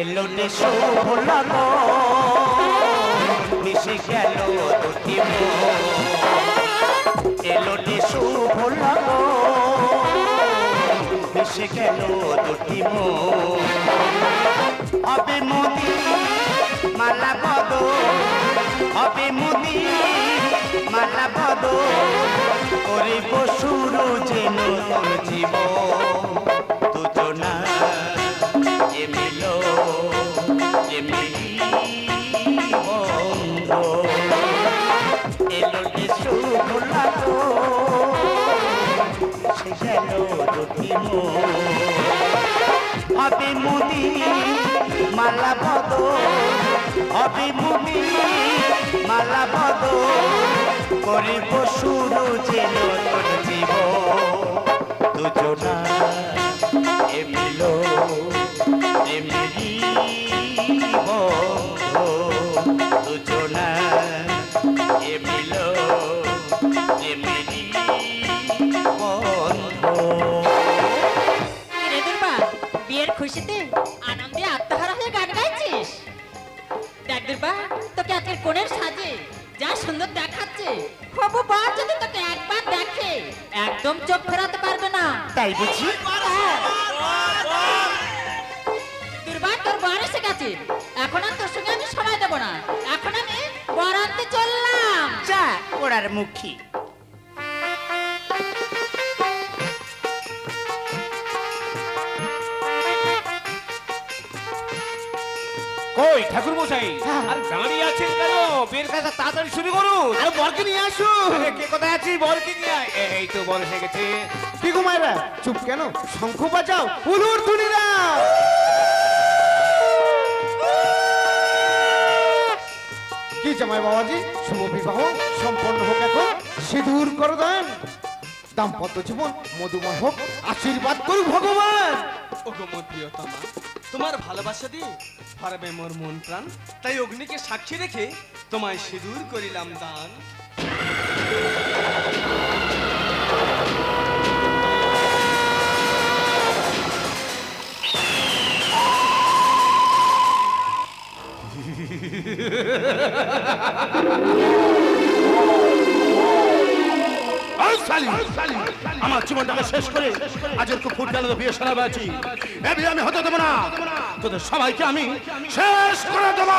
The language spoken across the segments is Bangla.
এলো রে শুভ লাগো মিশে গেল দুটি এলো রে শুভ লাগো মিশে গেল দুটি হবে মোদি, মালা বদ হবে মোদি, মালা বদ যে নতুন জীবন। দুজনা যে মিল যে মিলি বন্ধ এলো শুভ লাগো সে গেল মন হবে মুদি মালা পদ হবে করিব শুরু যে নতুন দুজনা এমিলি বন্ধ দুজনা বিয়ের খুশিতে আনন্দে আত্মহারা হয়ে দেখ দুর্বা তোকে আজকের কোণের সাজে যা সুন্দর দেখাচ্ছে হবু তোকে একবার দেখে, একদম চোখ ফেরাতে পারবে। তাই বুঝি? হ্যাঁ। দুর্বা তোর বর এসে গেছে। এখন আর তোর সঙ্গে আমি সময় দেবো না। এখন আমি বরান্তে চললাম। যা ওড়ার মুখী। কই ঠাকুর মশাই হ্যাঁ। আর দাঁড়িয়ে আছেন কেন? বের কাজটা তাড়াতাড়ি শুরু করুন। আরে বরকে নিয়ে আসো কে কোথায় আছিস? বরকে নিয়ে এই তো বর এসে গেছে। কি গো মায়েরা? চুপ কেন? শঙ্খ বাজাও। উলুর তুলিরা কি জামাই বাবাজি? শুভ বিবাহ সম্পন্ন হোক এখন। সিঁদুর করে দেন দাম্পত্য জীবন মধুময় হোক। আশীর্বাদ করুক ভগবান। ওগো মোর তোমার ভালোবাসা দিয়ে হারাবে মোর মন প্রাণ। তাই অগ্নিকে সাক্ষী রেখে তোমায় সিঁদুর করিলাম দান। আমার জীবনটাকে শেষ করে আজের খুব ফুটকানো বিয়ে সারা আছি এ আমি হতে দেবো না। তোদের সবাইকে আমি শেষ করে দেবো।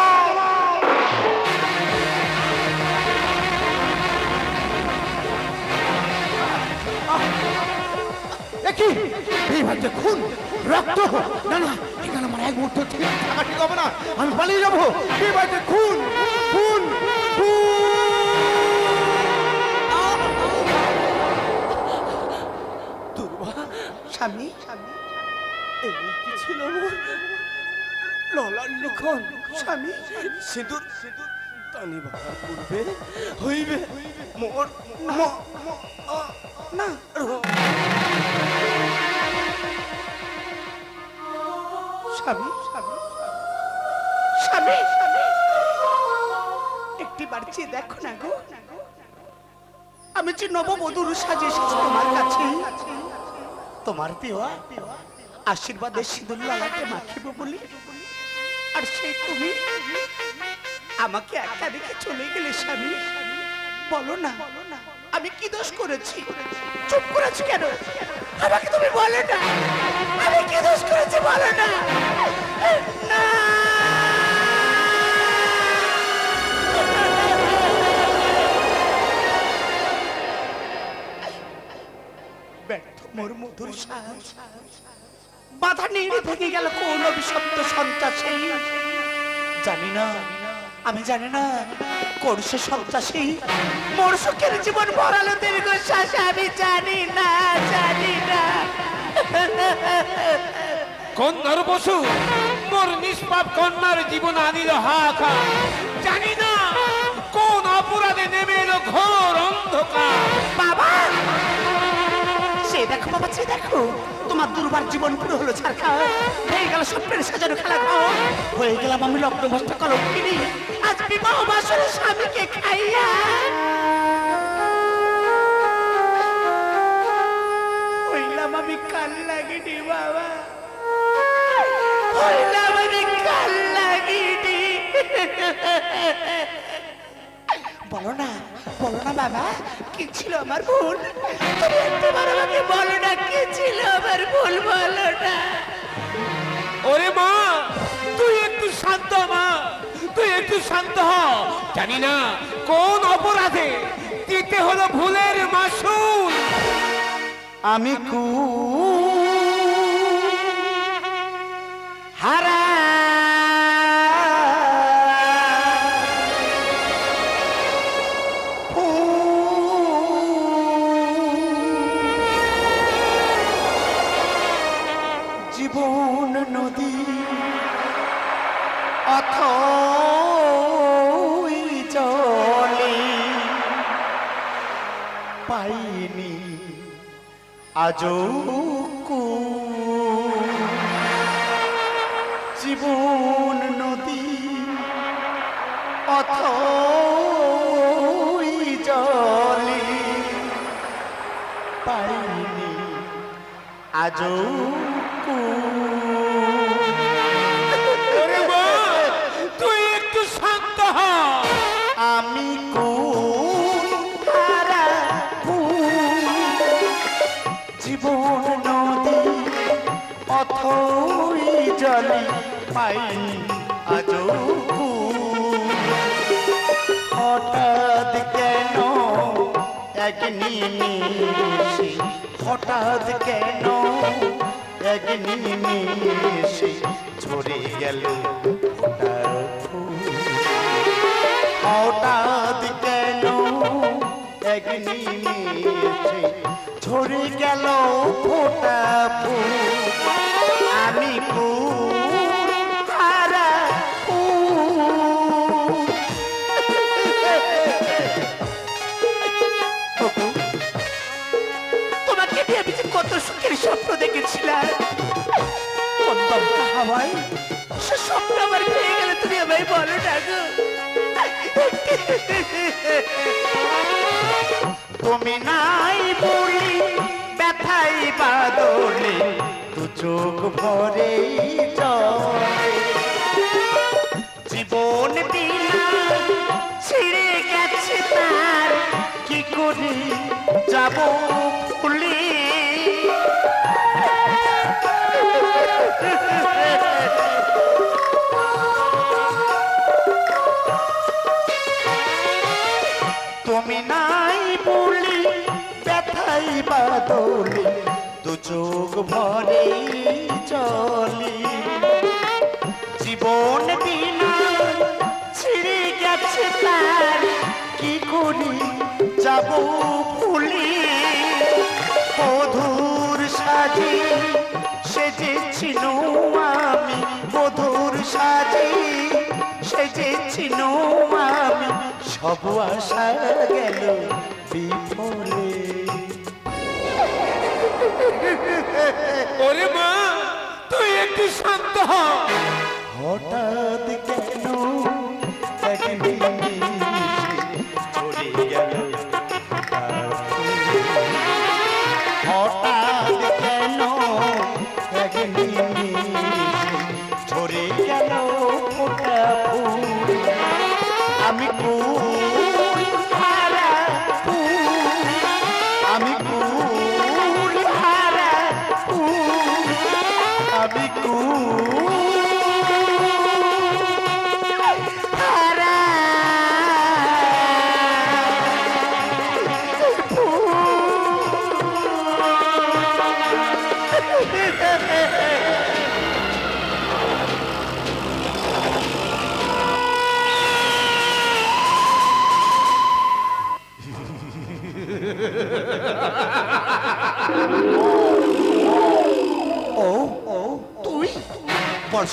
একই এই বাড়িতে খুন, রক্ত না না, এখানে আমার এক মুহূর্ত ঠিক থাকা ঠিক হবে না। আমি পালিয়ে যাব। এই বাড়িতে খুন খুন স্বামী এই কি ছিল ললার লিখন স্বামী সিঁদুর সিঁদুর টানি বাহার পূর্বে হইবে। মোর না স্বামী স্বামী একটি দেখো না গো। আমি যে সাজে এসেছি তোমার কাছে। তোমার মাখিব বলি। আর সেই তুমি, আমাকে একা রেখে চলে গেলে স্বামী। বলো না, আমি কি দোষ করেছি? চুপ করেছি কেন? আমাকে তুমি বলে না। আমি কি দোষ করেছি বলো না? মোর মধুর শ্বাস বাধা নেড়ে ভেঙে গেল কোন অভিশপ্ত সন্ত্রাসী জানি না, আমি জানি না সে সন্ত্রাসী মোর সুখের জীবন ভরালো দীর্ঘশ্বাস, আমি জানি না জানি না। কন্যার বসু মোর নিষ্পাপ কন্যার জীবন আনিল হাহাকার। জানি না কোন অপরাধে নেমে এলো ঘোর অন্ধকার। বাবা! সে দেখো বাবা, সে দেখো। তোমার দুর্বার জীবন পুরো হলো ছাড়খা হয়ে গেল স্বপ্নের সাজানো খেলা ঘর। হয়ে গেলাম আমি লগ্নভস্ত কলঙ্কিনী। আজ বিবাহ বাসরে স্বামীকে খাইয়া। বাবা হইলাম আমি কাল বলো না বলো না বাবা কি ছিল আমার ভুল তুমি একবার আমাকে বলো না কি ছিল আমার ভুল বলো না ওরে মা তুই একটু শান্ত মা তুই একটু শান্ত হ জানি না কোন অপরাধে দিতে হলো ভুলের মাসুল আমি কু আজও কু জীবন নদী অথ জলে পাইনি। আজও নিমিষে হঠাৎ কেন এক নিমিষে ঝরে গেল হঠাৎ কেন এক নিমিষে ঝরে গেল আমায় বলো গো তুমি নাই বলি ব্যথাই বাদলে দু চোখ ভরে জীবন বিনা ছিঁড়ে গেছে তার কি করে যাব ভুলে নাই বলি, ব্যথাই বাদলে, দু চোখ ভরে চলি। জীবন বিনা ছিঁড়ে গেছে তার, কি করি যাব ভুলি? বধুর সাজে সেজেছিল আমি সব আশা গেল বিফলে ওরে মা তুই একটু শান্ত হঠাৎ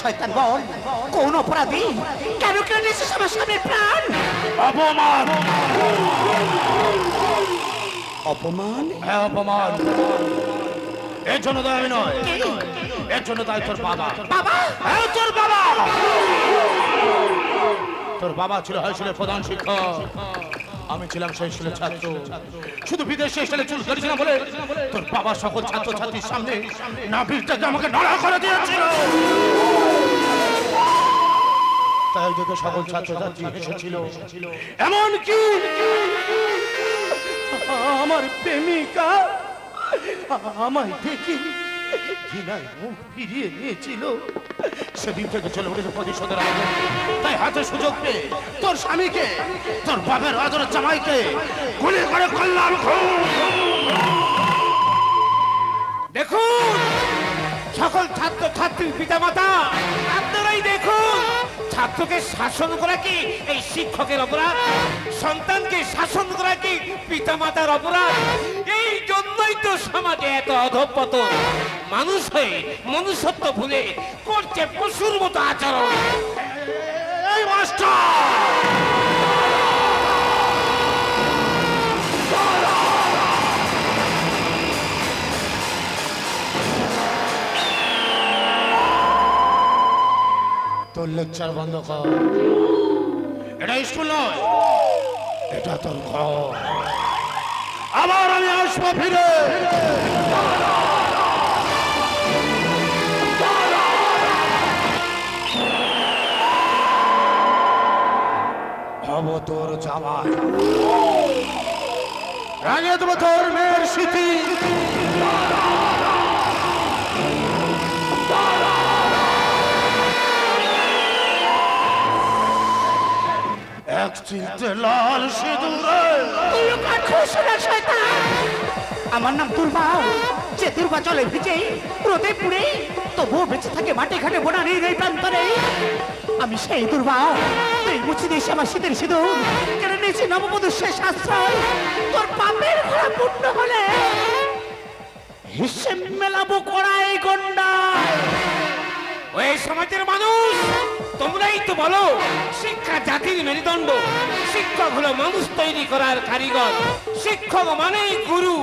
শয়তান বল কোন অপরাধী? কেন কেন আমার স্বামীর প্রাণ? অপমান। অপমান? হ্যাঁ অপমান। এর জন্য দায় আমি নয় এর জন্য দায় তোর বাবা। বাবা? হ্যাঁ তোর বাবা। তোর বাবা ছিল হাইস্কুলের প্রধান শিক্ষক। আমি ছিলাম সেই স্কুলের ছাত্র। শুধু বিদেশে এসে চুল করেছিলাম বলে? তোর বাবা সকল ছাত্র ছাত্রীর সামনে নাভিরটাকে আমাকে নড়া করে দিয়েছিল। তাই থেকে সকল ছাত্রছাত্রী এসেছিল। এমনকি আমার প্রেমিকা আমায় দেখি ঘৃণায় মুখ ফিরিয়ে নিয়েছিল। সেদিন থেকে চলে উঠেছে প্রতিশোধের তাই হাতে সুযোগ পেয়ে তোর স্বামীকে তোর বাপের আদরের জামাইকে গুলি করে করলাম দেখুন সকল ছাত্র ছাত্রীর পিতামাতা আপনারাই দেখুন। ছাত্রকে শাসন করা কি? এই শিক্ষকের অপরাধ? সন্তানকে শাসন করা কি? পিতা পিতামাতার অপরাধ? এই জন্যই তো সমাজে এত অধপতন মানুষ হয়ে, মনুষ্যত্ব ভুলে করছে পশুর মতো আচরণ। মাস্টার! লেকচার বন্ধ কর। এটা স্কুল নয়। এটা তোর ঘর। আবার আমি আসব ফিরে। হব তোর জামাই। রাঙে দেবো তোর মেয়ের স্মৃতি। এক লাল সিঁদুরে। আমার নাম দুর্বা। যে দুর্বা চলে ভিজে, রোদে পুড়ে, তবুও বেঁচে থাকে মাঠে ঘাটে বোনারির এই প্রান্তরে। আমি সেই দুর্বা। তুই মুছি দিস আমার শীতের সিঁদুর। কেন নিয়েছি নববধূর শেষ আশ্রয়। তোর পাপের ঘোড়া পূর্ণ হলে হিসেব মেলাবো কড়াই গন্ডায়। ওই সমাজের মানুষ তোমরাই তো বলো শিক্ষা জাতির মেরুদণ্ড। শিক্ষক হলো মানুষ তৈরি করার কারিগর। শিক্ষক মানেই গুরু।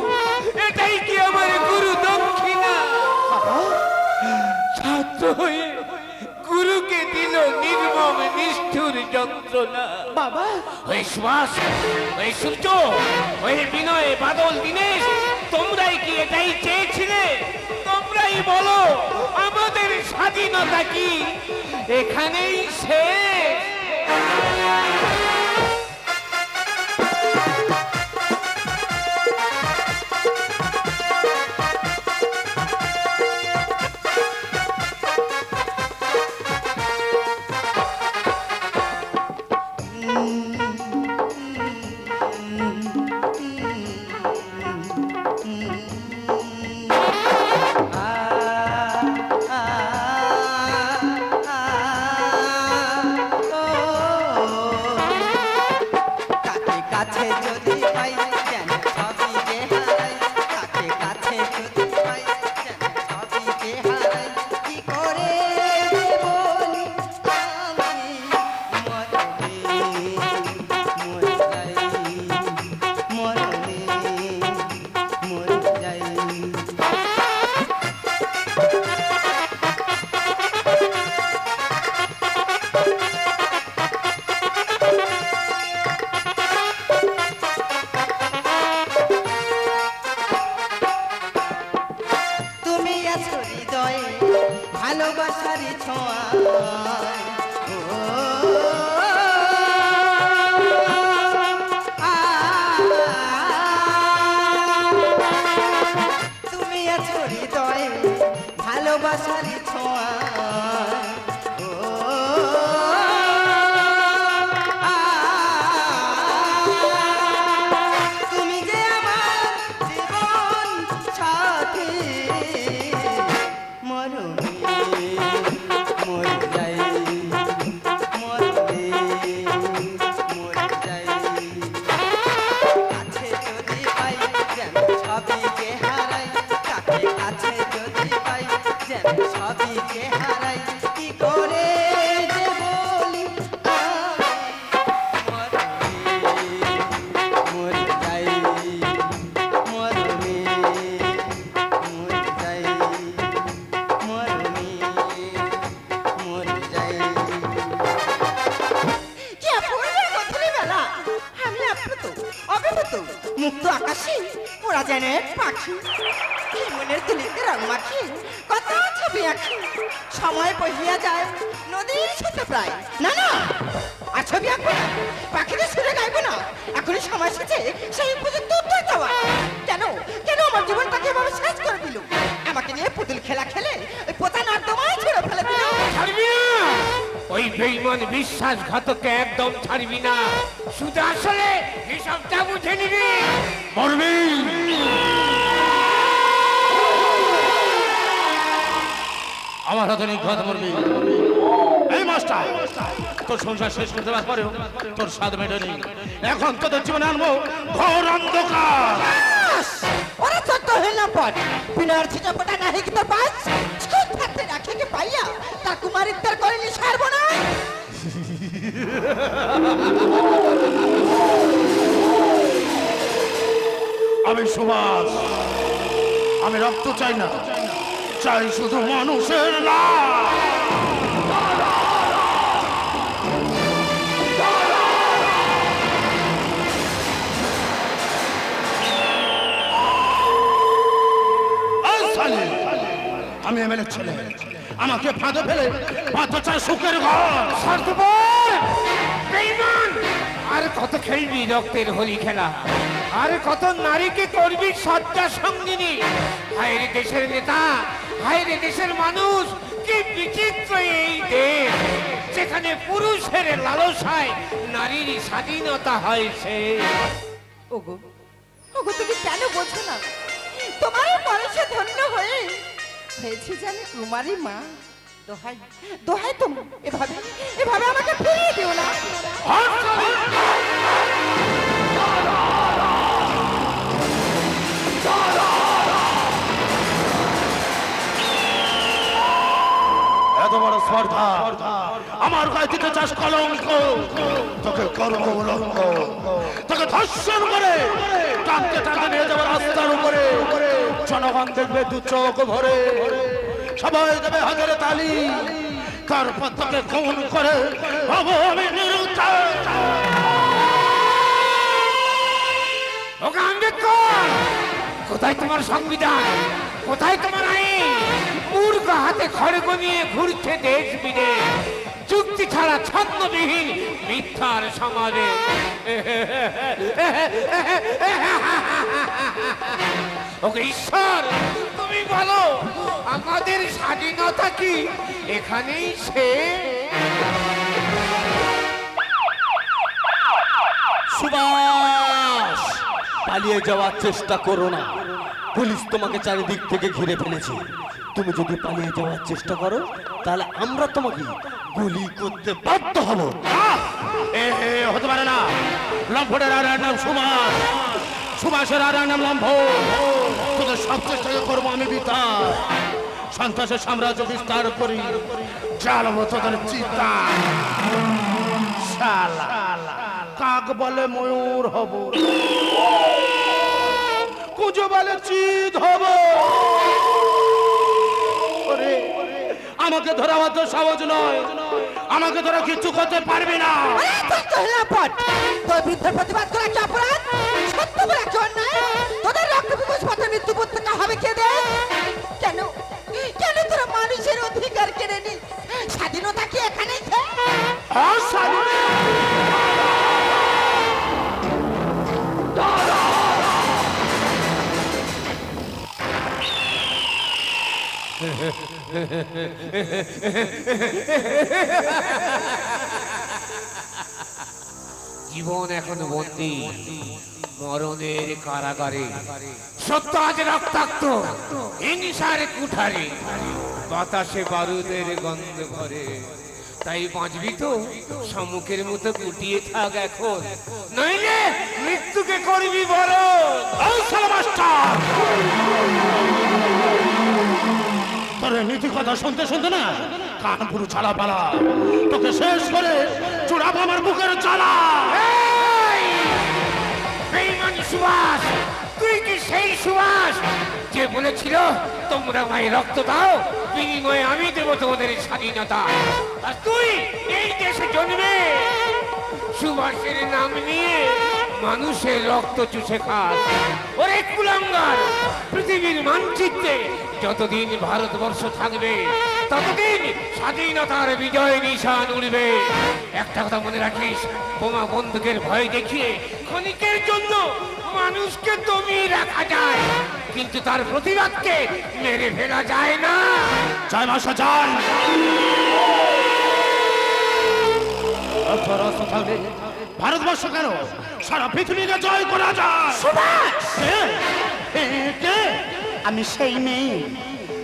এটাই কি আমার গুরু দক্ষিণা? ছাত্র হয়ে গুরুকে দিল নির্মম নিষ্ঠুর যন্ত্রণা। বাবা। ওই সুভাষ ওই সূর্য ওই বিনয় বাদল দীনেশ তোমরাই কি এটাই চেয়েছিলে? তোমরাই বলো আমাদের স্বাধীনতা কি? এখানেই শেষ। ない。এক সময় বহিয়া যায় নদীর সাথে প্রায়। না না আর ছবি আঁকবো? না পাখিদের সুরে গাইবো না। এখনই সময় এসেছে সেই উপযুক্ত উত্তর দেওয়া। কেন? কেন আমার জীবনটাকে এভাবে শেষ করে দিল? আমাকে নিয়ে পুতুল খেলা খেলে ওই পোতা নর্দমায় ছড়ে ফেলে দিল। ওই বেইমান বিশ্বাসঘাতকে একদম ছাড়বি না। শুধু আসলে হিসাবটা বুঝে নিবি। মরবি! আমার হাতে নেই কথা মরবি এই মাস্টার তোর সংসার শেষ করতে পরেও তোর স্বাদ মেটেনি। এখন তোদের জীবনে আনব ঘোর অন্ধকার। ওরা ছোট্ট হইলাম পর বিনার ছিটাপটা না হেকি তোর পাস স্কুল থাকতে রাখে কি পাইয়া? তা কুমারিত্বের করেনি সারবো না আমি সুভাষ। আমি রক্ত চাই না। চাই শুধু মানুষের শালি, আমি এমএলএ ছেলে। আমাকে ফাঁদে ফেলে পাতা চায় সুখের ঘর। স্বার্থপর আর কত খেলবি রক্তের হোলি খেলা? আর কত নারীকে করবি সজ্জা সঙ্গিনী? হায়রে দেশের নেতা হায়রে দেশের মানুষ কি বিচিত্র এই দেশ। যেখানে পুরুষের লালসায় নারীর স্বাধীনতা হয়েছে ওগো ওগো তুমি কেন বোঝো না? তোমার পরশে ধন্য হয়ে হয়েছি জানি কুমারী মা। দোহাই দোহাই তুমি এভাবে এভাবে আমাকে ফিরিয়ে দিও না। এত বড় স্পর্ধা আমার চাস কলঙ্ক। তোকে উলঙ্গ। তোকে ধর্ষণ করে। নিয়ে রাস্তার উপরে। জনগণ দেখবে দু চোখ ভরে। সবাই দেবে হাজারে তালি। তারপর তোকে করে আমি ওকে কোথায় তোমার সংবিধান? কোথায় তোমার মূর্খ হাতে খড়গ নিয়ে ঘুরছে দেশ বিদেশ। চুক্তি ছাড়া ছন্দবিহীন মিথ্যার সমাজে। ওকে ঈশ্বর, তুমি বলো, আমাদের স্বাধীনতা কি এখানেই সে পালিয়ে যাওয়ার চেষ্টা করো না। পুলিশ তোমাকে চারিদিক থেকে ঘিরে ফেলেছে। তুমি যদি পালিয়ে যাওয়ার চেষ্টা করো, তাহলে আমরা তোমাকে গুলি করতে বাধ্য হব। হতে পারে না। লম্ফটের আর নাম সুভাষ। সুভাষের আর নাম লম্ফ। তোদের সব চেষ্টা করব আমি বিতার। সন্ত্রাসের সাম্রাজ্য বিস্তার করি। চালবো তোদের চিতা কাক বলে ময়ূর হব। কুজো বলে চিত হব। আমাকে ধরা অত সহজ নয়। আমাকে ধরা কিছু করতে পারবে না। তোর বিরুদ্ধে প্রতিবাদ করা কি অপরাধ সত্য বলে কি অন্যায়। তোদের রক্ত বিপদ পথে মৃত্যু পত্রিকা হবে কে দে কেন? কেন তোরা মানুষের অধিকার কেড়ে নিস? স্বাধীনতা কি এখানেই? জীবন এখন বন্দি মরণের কারাগারে। সত্য আজ রক্তাক্ত হিংসার কুঠারে। বাতাসে বারুদের গন্ধ করে তাই বাঁচবি তো সম্মুখের মতো গুটিয়ে থাক এখন। নইলে মৃত্যুকে করবি বড় মাস্টার তোর নীতি কথা শুনতে শুনতে না কান পুরো ছাড়া পালা। তোকে শেষ করে চূড়াবো আমার বুকের চালা! সুভাষ, তুই কি সেই সুভাষ? যে বলেছিল, তোমরা আমায় রক্ত দাও, বিনিময়ে আমি দেবো তোমাদের স্বাধীনতা। আর তুই এই দেশে জন্মে সুভাষের নাম নিয়ে মানুষের রক্ত চুষে খাস। ওরে এই কুলাঙ্গার পৃথিবীর মানচিত্রে যতদিন ভারতবর্ষ থাকবে, ততদিন স্বাধীনতার বিজয় নিশান উড়বে। একটা কথা মনে রাখিস, বোমা বন্দুকের ভয় দেখিয়ে ক্ষণিকের জন্য মানুষকে দমিয়ে রাখা যায়, কিন্তু তার প্রতিবাদকে মেরে ফেলা যায় না। জয় অপরাস্ত থাকলে ভারতবর্ষ কেন? সারা পৃথিবীকে জয় করা যায়। আমি সেই মেয়ে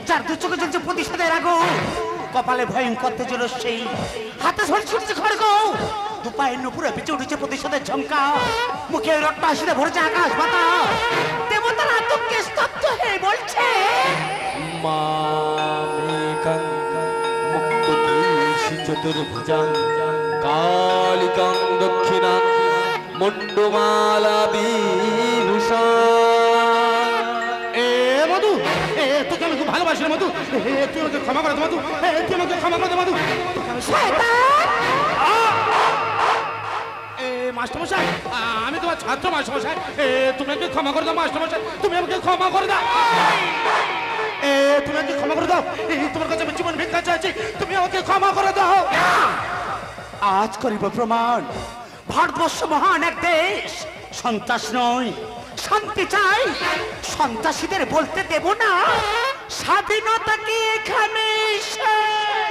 যার দু চোখে চলছে প্রতিশোধের আগুন কপালে ভয়ঙ্কর তেজের সেই হাতে ধরে ছুটেছে খড়গ। দু পায়ের নুপুরে পিছে উঠেছে প্রতিশোধের ঝঙ্কা। মুখে রক্ত আসিতে ভরেছে আকাশ বাতাস। দেবতার আতঙ্কে স্তব্ধ হয়ে বলছে মামেকাং মুক্তকেশি চতুর্ভুজাং কালিকাং দক্ষিণা মণ্ডমালা বিভূষা। এ মধু এ তোকে আমি খুব ভালোবাসি রে মধু। এ তুই আমাকে ক্ষমা করে দে মধু। এ তুই আমাকে ক্ষমা করে দে মধু। এ মাস্টারমশাই আমি তোমার ছাত্র মাস্টারমশাই। এ তুমি আমাকে ক্ষমা করে দাও মাস্টারমশাই। তুমি আমাকে ক্ষমা করে দাও। এ তুমি আমাকে ক্ষমা করে দাও। এই তোমার কাছে আমি জীবন ভিক্ষা চাইছি। তুমি আমাকে ক্ষমা করে দাও। আজ করিব প্রমাণ ভারতবর্ষ মহান এক দেশ সন্ত্রাস নয় শান্তি চাই সন্ত্রাসীদের বলতে দেব না স্বাধীনতা কি এখানে শেষ